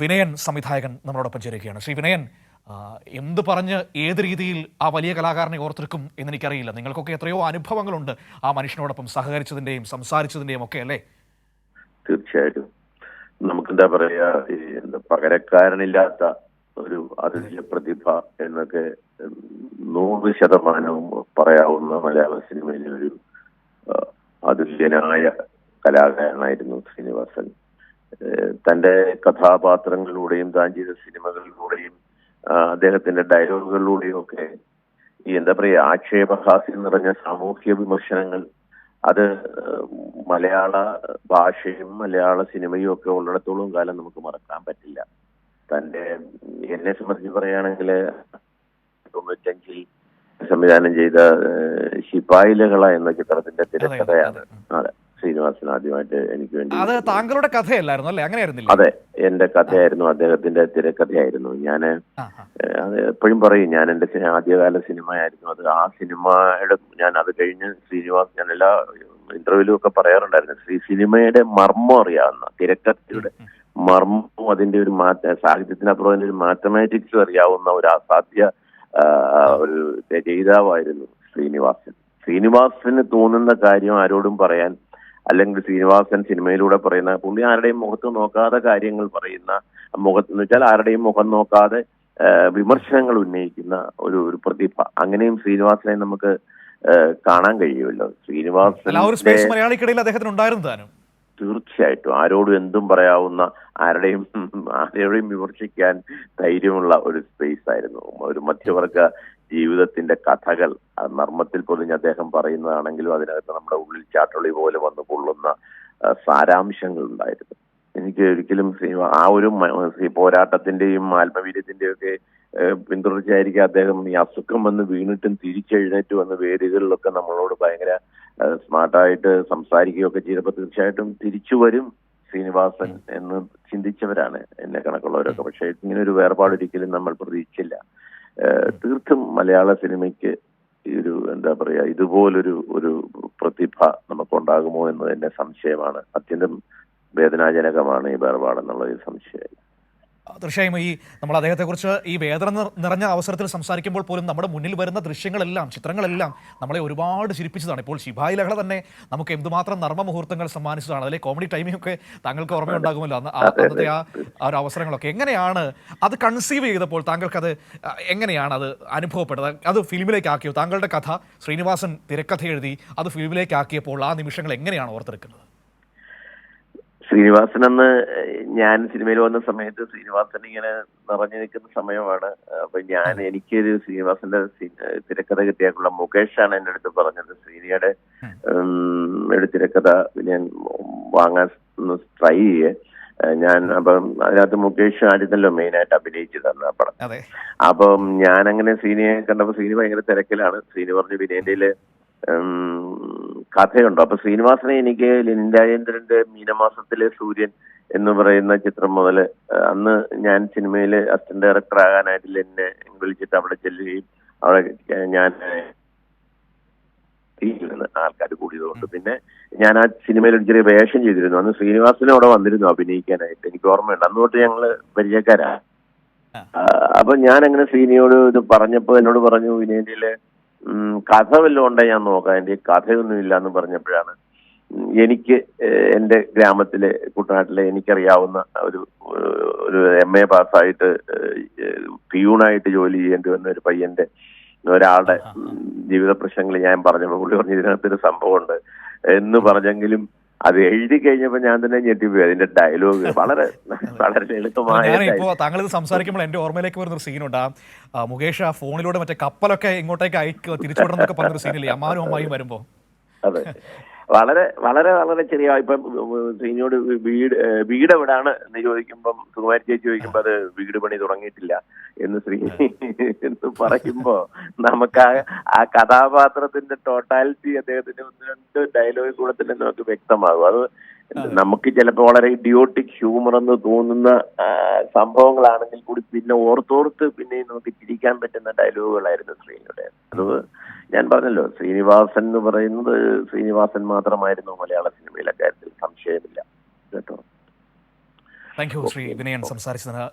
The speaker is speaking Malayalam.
വിനയൻ സംവിധായകൻ നമ്മളോടൊപ്പം ചേരുകയാണ്. ശ്രീ വിനയൻ എന്ത് പറഞ്ഞ് ഏത് രീതിയിൽ ആ വലിയ കലാകാരനെ ഓർത്തെടുക്കും എന്ന് എനിക്കറിയില്ല നിങ്ങൾക്കൊക്കെ എത്രയോ അനുഭവങ്ങളുണ്ട് ആ മനുഷ്യനോടൊപ്പം സഹകരിച്ചതിന്റെയും സംസാരിച്ചതിന്റെയും ഒക്കെ അല്ലേ? തീർച്ചയായിട്ടും. നമുക്കെന്താ പറയാ പകരക്കാരനില്ലാത്ത ഒരു അതുല്യ പ്രതിഭ എന്നൊക്കെ നൂറ് ശതമാനവും പറയാവുന്ന മലയാള സിനിമയിലെ ഒരു അതുല്യനായ കലാകാരനായിരുന്നു ശ്രീനിവാസൻ. തന്റെ കഥാപാത്രങ്ങളിലൂടെയും താൻ ചെയ്ത സിനിമകളിലൂടെയും അദ്ദേഹത്തിന്റെ ഡയലോഗുകളിലൂടെയും ഒക്കെ ഈ എന്താ പറയാ ആക്ഷേപഹാസ്യം നിറഞ്ഞ സാമൂഹ്യ വിമർശനങ്ങൾ അത് മലയാള ഭാഷയും മലയാള സിനിമയും ഒക്കെ ഉള്ളിടത്തോളം കാലം നമുക്ക് മറക്കാൻ പറ്റില്ല. തന്റെ എന്നെ സംബന്ധിച്ച് പറയുകയാണെങ്കിൽ തൊണ്ണൂറ്റഞ്ചിൽ സംവിധാനം ചെയ്ത ശിപായിലകള എന്ന ചിത്രത്തിന്റെ തിരക്കഥയാണ്. അതെ. ശ്രീനിവാസൻ ആദ്യമായിട്ട് എനിക്ക് വേണ്ടി അത് താങ്കളുടെ കഥയല്ലായിരുന്നു അല്ലേ? അങ്ങനെയായിരുന്നില്ല? അതെ എന്റെ കഥയായിരുന്നു. അദ്ദേഹത്തിന്റെ തിരക്കഥയായിരുന്നു. ഏഹ് അത് എപ്പോഴും പറയും ഞാൻ എന്റെ ആദ്യകാല സിനിമയായിരുന്നു. അത് ആ സിനിമയുടെ ഞാൻ അത് കഴിഞ്ഞ് ശ്രീനിവാസ് ഞാൻ എല്ലാ ഇന്റർവ്യൂലും ഒക്കെ പറയാറുണ്ടായിരുന്നു ശ്രീ സിനിമയുടെ മർമ്മം അറിയാവുന്ന തിരക്കഥയുടെ മർമ്മവും അതിന്റെ ഒരു മാറ്റ സാഹിത്യത്തിനപ്പുറം അതിന്റെ ഒരു മാത്തമാറ്റിക്സ് അറിയാവുന്ന ഒരു അസാധ്യ ഒരു രചയിതാവായിരുന്നു ശ്രീനിവാസൻ. ശ്രീനിവാസന് തോന്നുന്ന കാര്യം ആരോടും പറയാൻ അല്ലെങ്കിൽ ശ്രീനിവാസൻ സിനിമയിലൂടെ പറയുന്ന പുള്ളി ആരുടെയും മുഖത്ത് നോക്കാതെ കാര്യങ്ങൾ പറയുന്ന മുഖത്ത് എന്ന് വെച്ചാൽ ആരുടെയും മുഖം നോക്കാതെ വിമർശനങ്ങൾ ഉന്നയിക്കുന്ന ഒരു ഒരു പ്രതിഭ. അങ്ങനെയും ശ്രീനിവാസനെ നമുക്ക് കാണാൻ കഴിയുമല്ലോ. ശ്രീനിവാസൻ മലയാളിക്കിടയിൽ അദ്ദേഹത്തിന് ഉണ്ടായിരുന്നു താനും. തീർച്ചയായിട്ടും. ആരോടും എന്തും പറയാവുന്ന ആരുടെയും ആരെയും വിമർശിക്കാൻ ധൈര്യമുള്ള ഒരു സ്പേസ് ആയിരുന്നു. ഒരു മധ്യവർഗ ജീവിതത്തിന്റെ കഥകൾ നർമ്മത്തിൽ പൊതിഞ്ഞ് അദ്ദേഹം പറയുന്നതാണെങ്കിലും അതിനകത്ത് നമ്മുടെ ഉള്ളിൽ ചാട്ടുള്ളി പോലെ വന്നു കൊള്ളുന്ന സാരാംശങ്ങൾ ഉണ്ടായിരുന്നു. എനിക്ക് ഒരിക്കലും ആ ഒരു പോരാട്ടത്തിന്റെയും ആത്മവീര്യത്തിന്റെയും ഒക്കെ പിന്തുടർച്ചയായിരിക്കും അദ്ദേഹം ഈ അസുഖം വന്ന് വീണിട്ടും തിരിച്ചെഴുന്നേറ്റ് വന്ന് വേദികളിലൊക്കെ നമ്മളോട് ഭയങ്കര സ്മാർട്ടായിട്ട് സംസാരിക്കുകയൊക്കെ ചെയ്തപ്പോൾ തീർച്ചയായിട്ടും തിരിച്ചു വരും ശ്രീനിവാസൻ എന്ന് ചിന്തിച്ചവരാണ് എന്നെ കണക്കുള്ളവരൊക്കെ. പക്ഷേ ഇങ്ങനെ ഒരു വേർപാട് ഒരിക്കലും നമ്മൾ പ്രതീക്ഷിച്ചില്ല. തീർത്തും മലയാള സിനിമയ്ക്ക് ഈ ഒരു എന്താ പറയാ ഇതുപോലൊരു ഒരു പ്രതിഭ നമുക്കുണ്ടാകുമോ എന്ന് തന്നെ സംശയമാണ്. അത്യന്തം വേദനാജനകമാണ് ഈ വേർപാടെന്നുള്ള ഒരു സംശയം. തീർച്ചയായും ഈ നമ്മൾ അദ്ദേഹത്തെക്കുറിച്ച് ഈ വേദന നിറഞ്ഞ അവസരത്തിൽ സംസാരിക്കുമ്പോൾ പോലും നമ്മുടെ മുന്നിൽ വരുന്ന ദൃശ്യങ്ങളെല്ലാം ചിത്രങ്ങളെല്ലാം നമ്മളെ ഒരുപാട് ചിരിപ്പിച്ചതാണ്. ഇപ്പോൾ ശിഭായി ലഹള തന്നെ നമുക്ക് എന്തുമാത്രം നർമ്മ മുഹൂർത്തങ്ങൾ സമ്മാനിച്ചതാണ്. അതിലെ കോമഡി ടൈമിംഗ് ഒക്കെ താങ്കൾക്ക് ഓർമ്മയുണ്ടാകുമല്ലോ അന്ന് ആ- അന്നത്തെ ആ ഒരു അവസരങ്ങളൊക്കെ. എങ്ങനെയാണ് അത് കൺസീവ് ചെയ്തപ്പോൾ താങ്കൾക്ക് അത് എങ്ങനെയാണ് അത് അനുഭവപ്പെട്ടത്? അത് ഫിലിമിലേക്ക് ആക്കിയോ? താങ്കളുടെ കഥ ശ്രീനിവാസൻ തിരക്കഥ എഴുതി അത് ഫിലിമിലേക്ക് ആക്കിയപ്പോൾ ആ നിമിഷങ്ങൾ എങ്ങനെയാണ് ഓർത്തെടുക്കുന്നത്? ശ്രീനിവാസൻ അന്ന് ഞാൻ സിനിമയിൽ വന്ന സമയത്ത് ശ്രീനിവാസൻ ഇങ്ങനെ നിറഞ്ഞു നിൽക്കുന്ന സമയമാണ്. അപ്പൊ ഞാൻ എനിക്കൊരു ശ്രീനിവാസന്റെ തിരക്കഥ കിട്ടിയാക്കുള്ള മുകേഷാണ് എന്റെ അടുത്ത് പറഞ്ഞത്. ശ്രീനിയുടെ ഒരു തിരക്കഥ ഞാൻ വാങ്ങാൻ ട്രൈ ചെയ്യേ. ഞാൻ അപ്പം അതിനകത്ത് മുകേഷ് ആയിരുന്നല്ലോ മെയിൻ ആയിട്ട് അഭിനയിച്ചു തന്ന പടം. അപ്പം ഞാൻ അങ്ങനെ ശ്രീനിയെ കണ്ടപ്പോ ശ്രീനി ഭയങ്കര തിരക്കിലാണ്. ശ്രീനി പറഞ്ഞു വിനയന്റെയിൽ കഥയുണ്ടോ. അപ്പൊ ശ്രീനിവാസനെ എനിക്ക് ലിൻഡായേന്ദ്രന്റെ മീനമാസത്തിലെ സൂര്യൻ എന്ന് പറയുന്ന ചിത്രം മുതൽ അന്ന് ഞാൻ സിനിമയിൽ അസിസ്റ്റന്റ് ഡയറക്ടർ ആകാനായിട്ട് എന്നെ വിളിച്ചിട്ട് അവിടെ ചെല്ലുകയും അവിടെ ഞാൻ ആൾക്കാർ കൂടിയതുകൊണ്ട്. പിന്നെ ഞാൻ ആ സിനിമയിൽ ഒരു ചെറിയ വേഷം ചെയ്തിരുന്നു. അന്ന് ശ്രീനിവാസനും അവിടെ വന്നിരുന്നു അഭിനയിക്കാനായിട്ട്. എനിക്ക് ഓർമ്മയുണ്ട്. അന്ന് തൊട്ട് ഞങ്ങൾ പരിചയക്കാരാ. അപ്പൊ ഞാൻ അങ്ങനെ ശ്രീനിയോട് ഇത് പറഞ്ഞപ്പോ എന്നോട് പറഞ്ഞു വിനയന്റെയിൽ ഉം, കഥ വല്ലതും ഉണ്ടെങ്കിൽ ഞാൻ നോക്കാം. എന്റെ കഥയൊന്നും ഇല്ല എന്ന് പറഞ്ഞപ്പോഴാണ് എനിക്ക് എന്റെ എന്റെ ഗ്രാമത്തിലെ കുട്ടനാട്ടിലെ എനിക്കറിയാവുന്ന ഒരു ഒരു എം എ പാസ്സായിട്ട് പിയൂണായിട്ട് ജോലി ചെയ്യേണ്ടി വന്ന ഒരു പയ്യന്റെ ഒരാളുടെ ജീവിത പ്രശ്നങ്ങൾ ഞാൻ പറഞ്ഞപ്പോൾ പുള്ളി പറഞ്ഞു ഇതിനകത്തൊരു സംഭവമുണ്ട് എന്ന് പറഞ്ഞെങ്കിലും അത് എഴുതി കഴിഞ്ഞപ്പോ ഞാൻ തന്നെ ഞെട്ടിപ്പോയി അതിന്റെ ഡയലോഗ് വളരെ വളരെ ലളിതമായ ഇപ്പോ താങ്കൾ ഇത് സംസാരിക്കുമ്പോൾ എന്റെ ഓർമ്മയിലേക്ക് വരുന്ന ഒരു സീനുണ്ട് ആ മുകേഷ് ആ ഫോണിലൂടെ മറ്റേ കപ്പലൊക്കെ ഇങ്ങോട്ടേക്ക് അയക്കുക തിരിച്ചുവിടണം എന്നൊക്കെ പറഞ്ഞൊരു സീനില്ലേ അമ്മാനും അമ്മായും വരുമ്പോ. അതെ. വളരെ വളരെ വളരെ ചെറിയ ഇപ്പം ശ്രീനിയോട് വീട് വീട് എവിടാണ് എന്ന് ചോദിക്കുമ്പം സുകുമാരി ചേച്ചി ചോദിക്കുമ്പോ അത് വീട് പണി തുടങ്ങിയിട്ടില്ല എന്ന് ശ്രീ എന്ന് പറയുമ്പോ നമുക്ക് ആ ആ കഥാപാത്രത്തിന്റെ ടോട്ടാലിറ്റി അദ്ദേഹത്തിന്റെ ഒന്ന് രണ്ട് ഡയലോഗ് കൂടെ തന്നെ നമുക്ക് വ്യക്തമാകും. അത് നമുക്ക് ചിലപ്പോൾ വളരെ ഇഡിയോട്ടിക് ഹ്യൂമർ എന്ന് തോന്നുന്ന സംഭവങ്ങളാണെങ്കിൽ കൂടി പിന്നെ ഓർത്തോർത്ത് പിന്നെ നമുക്ക് ചിരിക്കാൻ പറ്റുന്ന ഡയലോഗുകളായിരുന്നു ശ്രീനിയുടെ. അത് ഞാൻ പറഞ്ഞല്ലോ ശ്രീനിവാസൻ എന്ന് പറയുന്നത് ശ്രീനിവാസൻ മാത്രമായിരുന്നു മലയാള സിനിമയിലെ കാര്യത്തിൽ സംശയമില്ല. കേട്ടോ? താങ്ക് യു ശ്രീ വിനയൻ സംസാരിച്ചതിന്